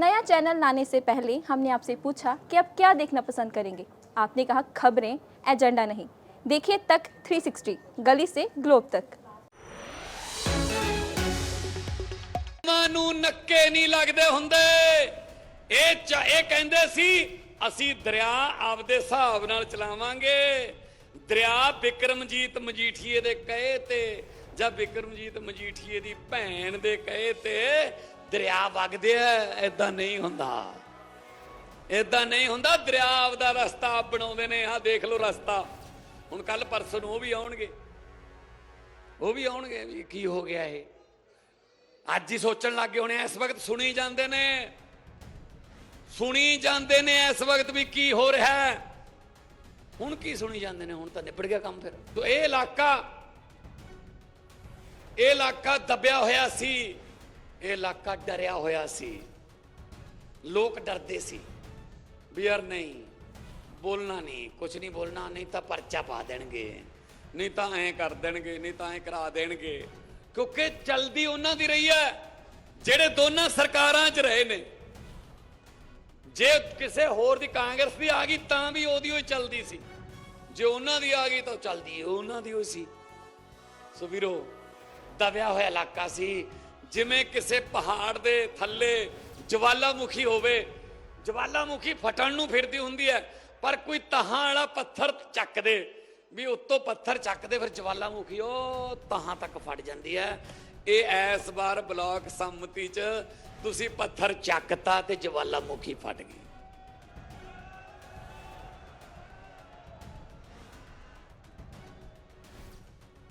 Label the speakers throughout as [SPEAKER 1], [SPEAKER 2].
[SPEAKER 1] नया चैनल लाने से पहले हमने आपसे पूछा कि आप क्या देखना पसंद करेंगे आपने कहा खबरें एजेंडा नहीं देखिए तक 360 गली से ग्लोब तक
[SPEAKER 2] ਮਾਂ ਨੂੰ ਨੱਕੇ ਨਹੀਂ ਲੱਗਦੇ ਹੁੰਦੇ ਇਹ ਚ- ਇਹ ਕਹਿੰਦੇ ਸੀ ਅਸੀਂ ਦਰਿਆ ਆਪਦੇ ਹਿਸਾਬ ਨਾਲ ਚਲਾਵਾਂਗੇ ਦਰਿਆ ਬਿਕਰਮਜੀਤ ਮਜੀਠੀਏ ਦੇ ਕਹੇ ਤੇ ਜਾਂ ਬਿਕਰਮਜੀਤ ਮਜੀਠੀਏ ਦੀ ਭੈਣ ਦੇ ਕਹੇ ਤੇ ਦਰਿਆ ਵਗਦੇ ਆ ਐਦਾਂ ਨਹੀਂ ਹੁੰਦਾ। ਐਦਾਂ ਨਹੀਂ ਹੁੰਦਾ, ਦਰਿਆ ਆਪਦਾ ਰਸਤਾ ਬਣਾਉਂਦੇ ਨੇ। ਆਹ ਦੇਖ ਲਓ ਰਸਤਾ। ਹੁਣ ਕੱਲ ਪਰਸੋਂ ਨੂੰ ਉਹ ਵੀ ਆਉਣਗੇ। ਉਹ ਵੀ ਆਉਣਗੇ ਵੀ ਕੀ ਹੋ ਗਿਆ ਇਹ। ਅੱਜ ਹੀ ਸੋਚਣ ਲੱਗੇ ਹੋਣੇ, ਇਸ ਵਕਤ ਸੁਣੀ ਜਾਂਦੇ ਨੇ। ਸੁਣੀ ਜਾਂਦੇ ਨੇ ਇਸ ਵਕਤ ਵੀ ਕੀ ਹੋ ਰਿਹਾ ਹੈ। ਹੁਣ ਕੀ ਸੁਣੀ ਜਾਂਦੇ ਨੇ? ਹੁਣ ਤਾਂ ਨਿਬੜ ਗਿਆ ਕੰਮ ਫਿਰ। ਇਹ ਇਲਾਕਾ ਇਹ ਇਲਾਕਾ ਦੱਬਿਆ ਹੋਇਆ ਸੀ। ਇਹ ਇਲਾਕਾ ਡਰਿਆ ਹੋਇਆ ਸੀ। ਲੋਕ ਡਰਦੇ ਸੀ ਵੀ ਯਾਰ ਨਹੀਂ, ਬੋਲਣਾ ਨਹੀਂ ਕੁਝ ਨਹੀਂ ਬੋਲਣਾ, ਨਹੀਂ ਤਾਂ ਪਰਚਾ ਪਾ ਦੇਣਗੇ, ਨਹੀਂ ਤਾਂ ਐਂ ਕਰ ਦੇਣਗੇ, ਨਹੀਂ ਤਾਂ ਐਂ ਕਰਾ ਦੇਣਗੇ। ਕਿਉਂਕਿ ਚਲਦੀ ਉਹਨਾਂ ਦੀ ਰਹੀ ਹੈ, ਜਿਹੜੇ ਦੋਨਾਂ ਸਰਕਾਰਾਂ 'ਚ ਰਹੇ ਨੇ। ਜੇ ਕਿਸੇ ਹੋਰ ਦੀ ਕਾਂਗਰਸ ਦੀ ਆ ਗਈ, ਤਾਂ ਵੀ ਉਹਦੀ ਹੋਈ ਚੱਲਦੀ ਸੀ। ਜੇ ਉਹਨਾਂ ਦੀ ਆ ਗਈ, ਤਾਂ ਚਲਦੀ, ਉਹਨਾਂ ਦੀ ਹੋਈ ਸੀ। ਸੋ ਵੀਰੋ, ਦਬਿਆ ਹੋਇਆ ਇਲਾਕਾ ਸੀ ਜਿਵੇਂ ਕਿਸੇ ਪਹਾੜ ਦੇ ਥੱਲੇ ਜਵਾਲਾਮੁਖੀ ਹੋਵੇ, ਜਵਾਲਾਮੁਖੀ ਫਟਣ ਨੂੰ ਫਿਰਦੀ ਹੁੰਦੀ ਹੈ, ਪਰ ਕੋਈ ਤਹਾਂ ਵਾਲਾ ਪੱਥਰ ਚੱਕ ਦੇ, ਵੀ ਉੱਤੋਂ ਪੱਥਰ ਚੱਕਦੇ ਫਿਰ ਜਵਾਲਾਮੁਖੀ ਉਹ ਤਹਾਂ ਤੱਕ ਫਟ ਜਾਂਦੀ ਹੈ। ਇਹ ਐਸ ਵਾਰ ਬਲਾਕ ਸੰਮਤੀ ਚ ਤੁਸੀਂ ਪੱਥਰ ਚੱਕਤਾ ਤੇ ਜਵਾਲਾਮੁਖੀ ਫਟ ਗਈ।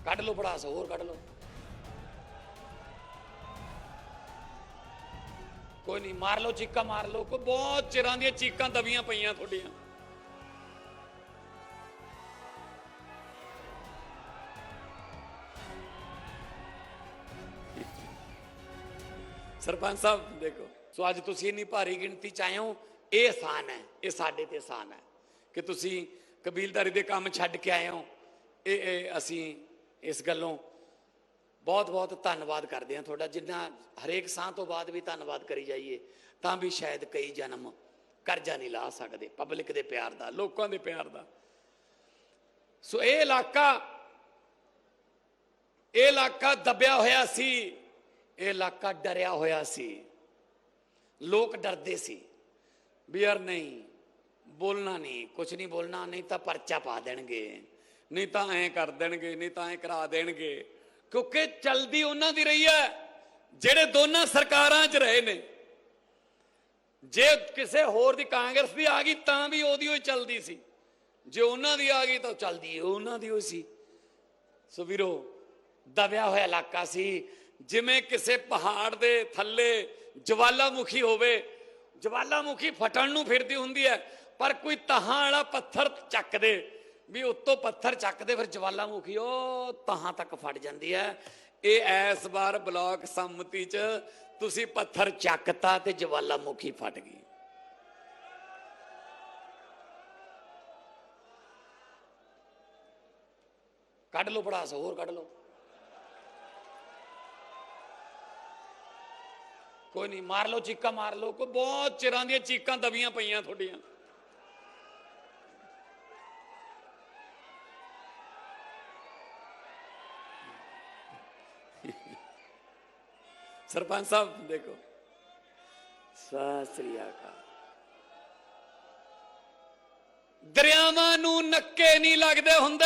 [SPEAKER 2] ਕੱਢ ਲਓ ਪੜਾਸ ਹੋਰ ਕੱਢ ਲਓ। ਕੋਈ ਨਹੀਂ ਮਾਰ ਲਓ ਚੀਕਾਂ ਮਾਰ ਲਓ ਕੋਈ ਬਹੁਤ ਚਿਰਾਂ ਦੀਆਂ ਚੀਕਾਂ ਦਬੀਆਂ ਪਈਆਂ ਤੁਹਾਡੀਆਂ ਸਰਪੰਚ ਸਾਹਿਬ ਦੇਖੋ ਸੋ ਅੱਜ ਤੁਸੀਂ ਇੰਨੀ ਭਾਰੀ ਗਿਣਤੀ ਚ ਆਏ ਹੋ ਇਹ ਆਸਾਨ ਹੈ ਇਹ ਸਾਡੇ ਤੇ ਆਸਾਨ ਹੈ ਕਿ ਤੁਸੀਂ ਕਬੀਲਦਾਰੀ ਦੇ ਕੰਮ ਛੱਡ ਕੇ ਆਏ ਹੋ ਇਹ ਇਹ ਅਸੀਂ ਇਸ ਗੱਲੋਂ ਬਹੁਤ ਬਹੁਤ ਧੰਨਵਾਦ ਕਰਦੇ ਹਾਂ ਤੁਹਾਡਾ, ਜਿੰਨਾ ਹਰੇਕ ਸਾਹ ਤੋਂ ਬਾਅਦ ਵੀ ਧੰਨਵਾਦ ਕਰੀ ਜਾਈਏ, ਤਾਂ ਵੀ ਸ਼ਾਇਦ ਕਈ ਜਨਮ ਕਰਜ਼ਾ ਨਹੀਂ ਲਾ ਸਕਦੇ ਪਬਲਿਕ ਦੇ ਪਿਆਰ ਦਾ, ਲੋਕਾਂ ਦੇ ਪਿਆਰ ਦਾ। ਸੋ ਇਹ ਇਲਾਕਾ ਇਹ ਇਲਾਕਾ ਦਬਿਆ ਹੋਇਆ ਸੀ, ਇਹ ਇਲਾਕਾ ਡਰਿਆ ਹੋਇਆ ਸੀ। ਲੋਕ ਡਰਦੇ ਸੀ ਵੀ ਯਾਰ ਨਹੀਂ, ਬੋਲਣਾ ਨਹੀਂ ਕੁਝ ਨਹੀਂ ਬੋਲਣਾ, ਨਹੀਂ ਤਾਂ ਪਰਚਾ ਪਾ ਦੇਣਗੇ, ਨਹੀਂ ਤਾਂ ਐਂ ਕਰ ਦੇਣਗੇ, ਨਹੀਂ ਤਾਂ ਐਂ ਕਰਾ ਦੇਣਗੇ। ਕਿਉਂਕਿ ਚਲਦੀ ਉਹਨਾਂ ਦੀ ਰਹੀ ਹੈ, ਜਿਹੜੇ ਦੋਨਾਂ ਸਰਕਾਰਾਂ 'ਚ ਰਹੇ ਨੇ। ਜੇ ਕਿਸੇ ਹੋਰ ਦੀ ਕਾਂਗਰਸ ਦੀ ਆ ਗਈ, ਤਾਂ ਵੀ ਉਹਦੀ ਹੋਈ ਚੱਲਦੀ ਸੀ। ਜੇ ਉਹਨਾਂ ਦੀ ਆ ਗਈ, ਤਾਂ ਚੱਲਦੀ ਉਹਨਾਂ ਦੀ ਹੋਈ ਸੀ। ਸੋ ਵੀਰੋ, ਦਬਿਆ ਹੋਇਆ ਇਲਾਕਾ ਸੀ। ਜਿਵੇਂ ਕਿਸੇ ਪਹਾੜ ਦੇ ਥੱਲੇ ਜਵਾਲਾਮੁਖੀ ਹੋਵੇ, ਜਵਾਲਾਮੁਖੀ ਫਟਣ ਨੂੰ ਫਿਰਦੀ ਹੁੰਦੀ ਹੈ, ਪਰ ਕੋਈ ਤਹਾਂ ਵਾਲਾ ਪੱਥਰ ਚੱਕ ਦੇ ਵੀ ਉੱਤੋਂ ਪੱਥਰ ਚੱਕਦੇ ਫਿਰ ਜਵਾਲਾਮੁਖੀ, ਉਹ ਤਹਾਂ ਤੱਕ ਫਟ ਜਾਂਦੀ ਹੈ। ਇਹ ਐਸ ਵਾਰ ਬਲਾਕ ਸੰਮਤੀ ਚ ਤੁਸੀਂ ਪੱਥਰ ਚੱਕਤਾ ਤੇ ਜਵਾਲਾਮੁਖੀ ਫਟ ਗਈ। ਕੱਢ ਲਓ ਪੜਾਸ ਹੋਰ ਕੱਢ ਲਓ। ਕੋਈ ਨਹੀਂ, ਮਾਰ ਲਓ ਚੀਕਾਂ, ਮਾਰ ਲਓ। ਕੋਈ ਬਹੁਤ ਚਿਰਾਂ ਦੀਆਂ ਚੀਕਾਂ ਦਬੀਆਂ ਪਈਆਂ ਤੁਹਾਡੀਆਂ। ਸਰਪੰਚ ਸਾਹਿਬ, ਦੇਖੋ। ਸਤਿ ਸ੍ਰੀ ਅਕਾਲ। ਦਰਿਆਵਾਂ ਨੂੰ ਨੱਕੇ ਨਹੀਂ ਲੱਗਦੇ ਹੁੰਦੇ।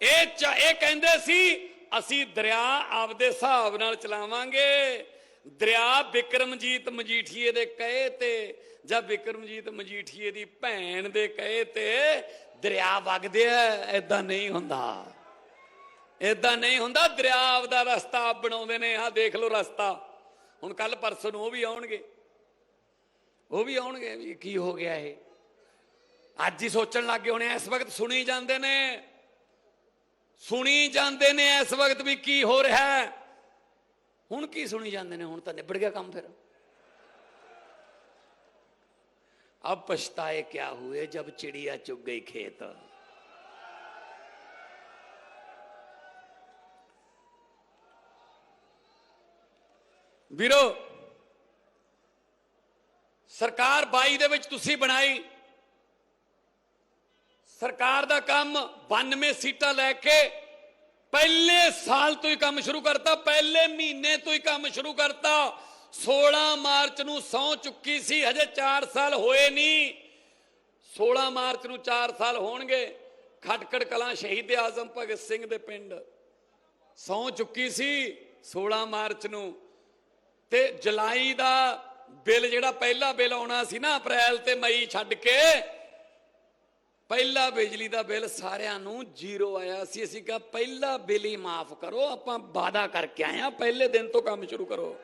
[SPEAKER 2] ਇਹ ਇਹ ਕਹਿੰਦੇ ਸੀ, ਅਸੀਂ ਦਰਿਆ ਆਪਦੇ ਹਿਸਾਬ ਨਾਲ ਚਲਾਵਾਂਗੇ। ਦਰਿਆ ਬਿਕਰਮਜੀਤ ਮਜੀਠੀਏ ਦੇ ਕਹੇ ਤੇ ਜਾਂ ਬਿਕਰਮਜੀਤ ਮਜੀਠੀਏ ਦੀ ਭੈਣ ਦੇ ਕਹੇ ਤੇ ਦਰਿਆ ਵਗਦੇ ਆ ਐਦਾਂ ਨਹੀਂ ਹੁੰਦਾ। ਐਦਾਂ ਨਹੀਂ ਹੁੰਦਾ ਦਰਿਆ ਆਪਦਾ ਰਸਤਾ ਆਪ ਬਣਾਉਂਦੇ ਨੇ ਆਹ ਦੇਖ ਲਓ ਰਸਤਾ ਹੁਣ ਕੱਲ ਪਰਸੋਂ ਨੂੰ ਉਹ ਵੀ ਆਉਣਗੇ ਉਹ ਵੀ ਆਉਣਗੇ ਵੀ ਕੀ ਹੋ ਗਿਆ ਇਹ ਅੱਜ ਹੀ ਸੋਚਣ ਲੱਗੇ ਹੋਣੇ ਇਸ ਵਕਤ ਸੁਣੀ ਜਾਂਦੇ ਨੇ ਸੁਣੀ ਜਾਂਦੇ ਨੇ ਇਸ ਵਕਤ ਵੀ ਕੀ ਹੋ ਰਿਹਾ ਹੈ ਹੁਣ ਕੀ ਸੁਣੀ ਜਾਂਦੇ ਨੇ ਹੁਣ ਤਾਂ ਨਿਬੜ ਗਿਆ ਕੰਮ ਫਿਰ अब पछताए क्या हुए जब चिड़िया चुग गई खेत ਵੀਰੋ, ਸਰਕਾਰ 22 ਦੇ ਵਿੱਚ ਤੁਸੀਂ ਬਣਾਈ। ਸਰਕਾਰ ਦਾ ਕੰਮ 92 ਸੀਟਾਂ ਲੈ ਕੇ ਪਹਿਲੇ ਸਾਲ ਤੋਂ ਹੀ ਕੰਮ ਸ਼ੁਰੂ ਕਰਤਾ, ਪਹਿਲੇ ਮਹੀਨੇ ਤੋਂ ਹੀ ਕੰਮ ਸ਼ੁਰੂ ਕਰਤਾ। 16 ਮਾਰਚ ਨੂੰ ਸੌ ਚੁੱਕੀ ਸੀ, ਹਜੇ 4 ਸਾਲ ਹੋਏ ਨਹੀਂ। 16 ਮਾਰਚ ਨੂੰ 4 ਸਾਲ ਹੋਣਗੇ, ਖਟਕੜ ਕਲਾਂ ਸ਼ਹੀਦ ਆਜ਼ਮ ਭਗਤ ਸਿੰਘ ਦੇ ਪਿੰਡ। ਸੌ ਚੁੱਕੀ ਸੀ 16 ਮਾਰਚ ਨੂੰ। ਤੇ ਜੁਲਾਈ ਦਾ ਬਿੱਲ ਜਿਹੜਾ ਪਹਿਲਾ ਬਿੱਲ ਆਉਣਾ ਸੀ ਨਾ ਅਪ੍ਰੈਲ ਤੇ ਮਈ ਛੱਡ ਕੇ, ਪਹਿਲਾ ਬਿਜਲੀ ਦਾ ਬਿੱਲ ਸਾਰਿਆਂ ਨੂੰ ਜ਼ੀਰੋ ਆਇਆ ਸੀ। ਅਸੀਂ ਕਿਹਾ, ਪਹਿਲਾ ਬਿੱਲ ਹੀ ਮਾਫ ਕਰੋ, ਆਪਾਂ ਵਾਅਦਾ ਕਰਕੇ ਆਏ ਆ ਪਹਿਲੇ ਦਿਨ ਤੋਂ ਕੰਮ ਸ਼ੁਰੂ ਕਰੋ।